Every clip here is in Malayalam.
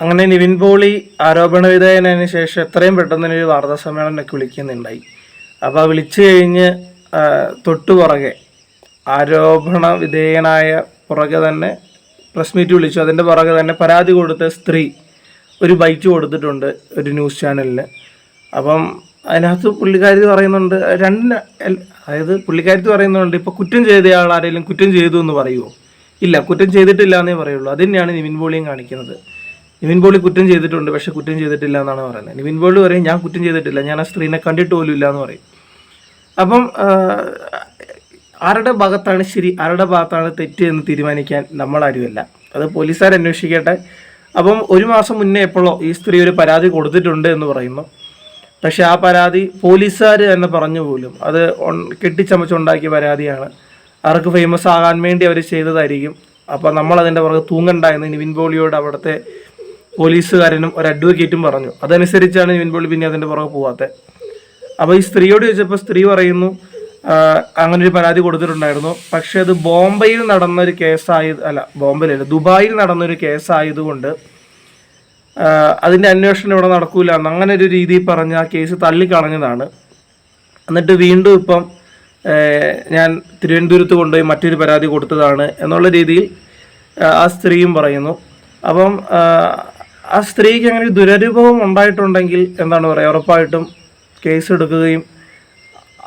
അങ്ങനെ നിവിൻ പോളി ആരോപണ വിധേയനതിന് ശേഷം എത്രയും പെട്ടെന്ന് ഒരു വാർത്താ സമ്മേളനമൊക്കെ വിളിക്കുന്നുണ്ടായി. അപ്പോൾ ആ വിളിച്ചു കഴിഞ്ഞ് ആ, തൊട്ടു പുറകെ ആരോപണ വിധേയനായ പുറകെ തന്നെ പ്രസ് മീറ്റ് വിളിച്ചു. അതിന്റെ പുറകെ തന്നെ പരാതി കൊടുത്ത സ്ത്രീ ഒരു ബൈറ്റ് കൊടുത്തിട്ടുണ്ട് ഒരു ന്യൂസ് ചാനലിന്. അപ്പം അതിനകത്ത് പുള്ളിക്കാരി പറയുന്നുണ്ട് രണ്ട് അതായത് പുള്ളിക്കാരി പറയുന്നുണ്ട് ഇപ്പോൾ കുറ്റം ചെയ്തയാൾ ആരെങ്കിലും കുറ്റം ചെയ്തു എന്ന് പറയുമോ ഇല്ല കുറ്റം ചെയ്തിട്ടില്ല എന്നേ പറയുള്ളൂ. അത് തന്നെയാണ് നിവിൻ പോളിയും കാണിക്കുന്നത്. നിവിൻ പോളി കുറ്റം ചെയ്തിട്ടുണ്ട് പക്ഷെ കുറ്റം ചെയ്തിട്ടില്ല എന്നാണ് പറയുന്നത്. നിവിൻ പോളി പറയും ഞാൻ കുറ്റം ചെയ്തിട്ടില്ല ഞാൻ ആ സ്ത്രീനെ കണ്ടിട്ട് പോലും ഇല്ല എന്ന് പറയും. അപ്പം ആരുടെ ഭാഗത്താണ് ശരി ആരുടെ ഭാഗത്താണ് തെറ്റ് എന്ന് തീരുമാനിക്കാൻ നമ്മളാരുമല്ല അത് പോലീസുകാർ അന്വേഷിക്കട്ടെ. അപ്പം ഒരു മാസം മുന്നേ എപ്പോഴോ ഈ സ്ത്രീ ഒരു പരാതി കൊടുത്തിട്ടുണ്ട് എന്ന് പറയുന്നു. പക്ഷെ ആ പരാതി പോലീസുകാർ തന്നെ പറഞ്ഞു പോലും അത് കെട്ടിച്ചമച്ചുണ്ടാക്കിയ പരാതിയാണ്. അവർക്ക് ഫേമസ് ആകാൻ വേണ്ടി അവർ ചെയ്തതായിരിക്കും. അപ്പം നമ്മളതിന്റെ പുറകെ തൂങ്ങണ്ട എന്ന് നിവിൻ പോളിയോട് അവിടുത്തെ പോലീസുകാരനും ഒരു അഡ്വക്കേറ്റും പറഞ്ഞു. അതനുസരിച്ചാണ് ഇവൻ പോളി പിന്നെ അതിന്റെ പുറകെ പോവാത്തത് അപ്പോൾ ഈ സ്ത്രീയോട് ചോദിച്ചപ്പോൾ സ്ത്രീ പറയുന്നു അങ്ങനെ ഒരു പരാതി കൊടുത്തിട്ടുണ്ടായിരുന്നു. പക്ഷെ അത് ബോംബെയിൽ നടന്നൊരു കേസായത് അല്ല ബോംബെയിലല്ല ദുബായിൽ നടന്നൊരു കേസായതുകൊണ്ട് അതിന്റെ അന്വേഷണം ഇവിടെ നടക്കൂല എന്ന് അങ്ങനെ ഒരു രീതിയിൽ പറഞ്ഞ് ആ കേസ് തള്ളിക്കളഞ്ഞതാണ്. എന്നിട്ട് വീണ്ടും ഇപ്പം ഞാൻ തിരുവനന്തപുരത്ത് കൊണ്ടുപോയി മറ്റൊരു പരാതി കൊടുത്തതാണ് എന്നുള്ള രീതിയിൽ ആ സ്ത്രീയും പറയുന്നു. അപ്പം ആ, സ്ത്രീക്ക് അങ്ങനെ ദുരനുഭവം ഉണ്ടായിട്ടുണ്ടെങ്കിൽ എന്താണ് പറയുക ഉറപ്പായിട്ടും കേസ് എടുക്കുകയും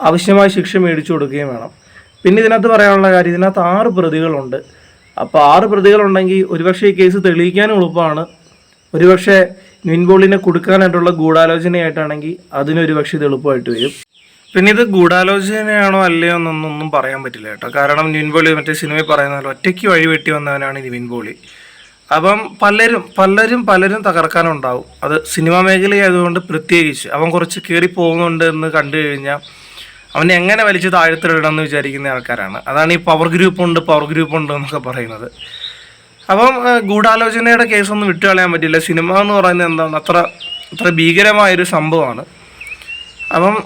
ആവശ്യമായ ശിക്ഷ മേടിച്ചു കൊടുക്കുകയും വേണം. പിന്നെ ഇതിനകത്ത് പറയാനുള്ള കാര്യം ഇതിനകത്ത് ആറ് പ്രതികളുണ്ട്. അപ്പോൾ ആറ് പ്രതികളുണ്ടെങ്കിൽ ഒരുപക്ഷെ ഈ കേസ് തെളിയിക്കാനും എളുപ്പമാണ്. ഒരുപക്ഷെ നിൻബോളിനെ കൊടുക്കാനായിട്ടുള്ള ഗൂഢാലോചനയായിട്ടാണെങ്കിൽ അതിനൊരു പക്ഷേ ഇത് എളുപ്പമായിട്ട് വരും. പിന്നെ ഇത് ഗൂഢാലോചനയാണോ അല്ലയോ എന്നൊന്നും പറയാൻ പറ്റില്ല കേട്ടോ. കാരണം നിവിൻ മറ്റേ സിനിമയിൽ പറയുന്ന ഒറ്റയ്ക്ക് വഴി വെട്ടി വന്നവനാണ് നിവിൻ പോളി. അപ്പം പലരും പലരും പലരും തകർക്കാനുണ്ടാവും. അത് സിനിമാ മേഖലയായതുകൊണ്ട് പ്രത്യേകിച്ച്. അവൻ കുറച്ച് കയറി പോകുന്നുണ്ട് എന്ന് കണ്ടു കഴിഞ്ഞാൽ അവനെ എങ്ങനെ വലിച്ച് താഴ്ത്തിടണം എന്ന് വിചാരിക്കുന്ന ആൾക്കാരാണ്. അതാണ് ഈ പവർ ഗ്രൂപ്പ് ഉണ്ട് പവർ ഗ്രൂപ്പ് ഉണ്ട് എന്നൊക്കെ പറയുന്നത്. അപ്പം ഗൂഢാലോചനയുടെ കേസൊന്നും വിട്ടുകളയാൻ പറ്റില്ല. സിനിമ എന്ന് പറയുന്നത് എന്താണ് അത്ര അത്ര ഭീകരമായൊരു സംഭവമാണ്. അപ്പം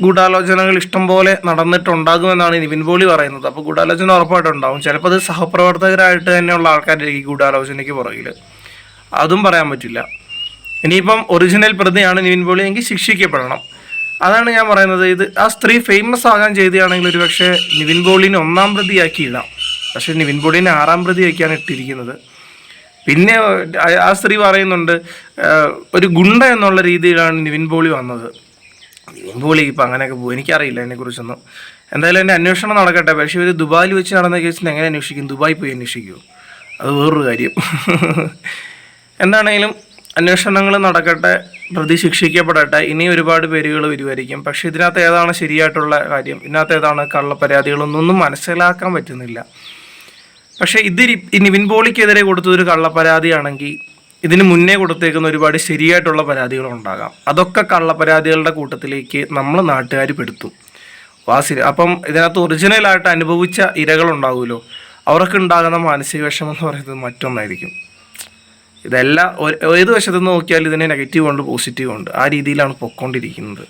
ഗൂഢാലോചനകൾ ഇഷ്ടം പോലെ നടന്നിട്ടുണ്ടാകുമെന്നാണ് നിവിൻ പോളി പറയുന്നത്. അപ്പോൾ ഗൂഢാലോചന ഉറപ്പായിട്ടും ഉണ്ടാവും ചിലപ്പോൾ അത് സഹപ്രവർത്തകരായിട്ട് തന്നെയുള്ള ആൾക്കാരായിരിക്കും ഗൂഢാലോചനയ്ക്ക് പുറകിൽ അതും പറയാൻ പറ്റില്ല. ഇനിയിപ്പം ഒറിജിനൽ പ്രതിയാണ് നിവിൻ പോളി എങ്കിൽ ശിക്ഷിക്കപ്പെടണം. അതാണ് ഞാൻ പറയുന്നത്. ഇത് ആ സ്ത്രീ ഫേമസ് ആകാൻ ചെയ്തതാണെങ്കിൽ ഒരു പക്ഷേ നിവിൻ പോളിനെ ഒന്നാം പ്രതിയാക്കി ഇടാം. പക്ഷേ നിവിൻ പോളിനെ ആറാം പ്രതിയാക്കിയാണ് ഇട്ടിരിക്കുന്നത്. പിന്നെ ആ സ്ത്രീ പറയുന്നുണ്ട് ഒരു ഗുണ്ട എന്നുള്ള രീതിയിലാണ് നിവിൻ പോളി വന്നത്. നിവിൻ പോളി ഇപ്പം അങ്ങനെയൊക്കെ പോകും എനിക്കറിയില്ല അതിനെക്കുറിച്ചൊന്നും. എന്തായാലും എന്റെ അന്വേഷണം നടക്കട്ടെ. പക്ഷേ ഒരു ദുബായിൽ വെച്ച് നടന്ന കേസിന് എങ്ങനെ അന്വേഷിക്കും? ദുബായി പോയി അന്വേഷിക്കൂ അത് വേറൊരു കാര്യം. എന്താണെങ്കിലും അന്വേഷണങ്ങൾ നടക്കട്ടെ പ്രതി ശിക്ഷിക്കപ്പെടട്ടെ. ഇനി ഒരുപാട് പേരുകൾ വരുമായിരിക്കും. പക്ഷേ ഇതിനകത്ത് ഏതാണ് ശരിയായിട്ടുള്ള കാര്യം? ഇതിനകത്ത് ഏതാണ് കള്ളപ്പരാതികളൊന്നും മനസ്സിലാക്കാൻ പറ്റുന്നില്ല. പക്ഷേ ഇത് ഇനി വിൻപോളിക്കെതിരെ കൊടുത്തതൊരു കള്ളപ്പരാതിയാണെങ്കിൽ ഇതിന് മുന്നേ കൊടുത്തേക്കുന്ന ഒരുപാട് ശരിയായിട്ടുള്ള പരാതികളുണ്ടാകാം. അതൊക്കെ കള്ളപ്പരാതികളുടെ കൂട്ടത്തിലേക്ക് നമ്മൾ നാട്ടുകാർ പെടുത്തും. വാസി അപ്പം ഇതിനകത്ത് ഒറിജിനലായിട്ട് അനുഭവിച്ച ഇരകളുണ്ടാവുമല്ലോ? അവർക്ക് ഉണ്ടാകുന്ന മാനസിക വിഷമം എന്ന് പറയുന്നത് മറ്റൊന്നായിരിക്കും. ഇതെല്ലാം ഏത് വശത്ത് നിന്ന് നോക്കിയാലും ഇതിന് നെഗറ്റീവ് ഉണ്ട് പോസിറ്റീവ് ഉണ്ട് ആ രീതിയിലാണ് പൊക്കോണ്ടിരിക്കുന്നത്.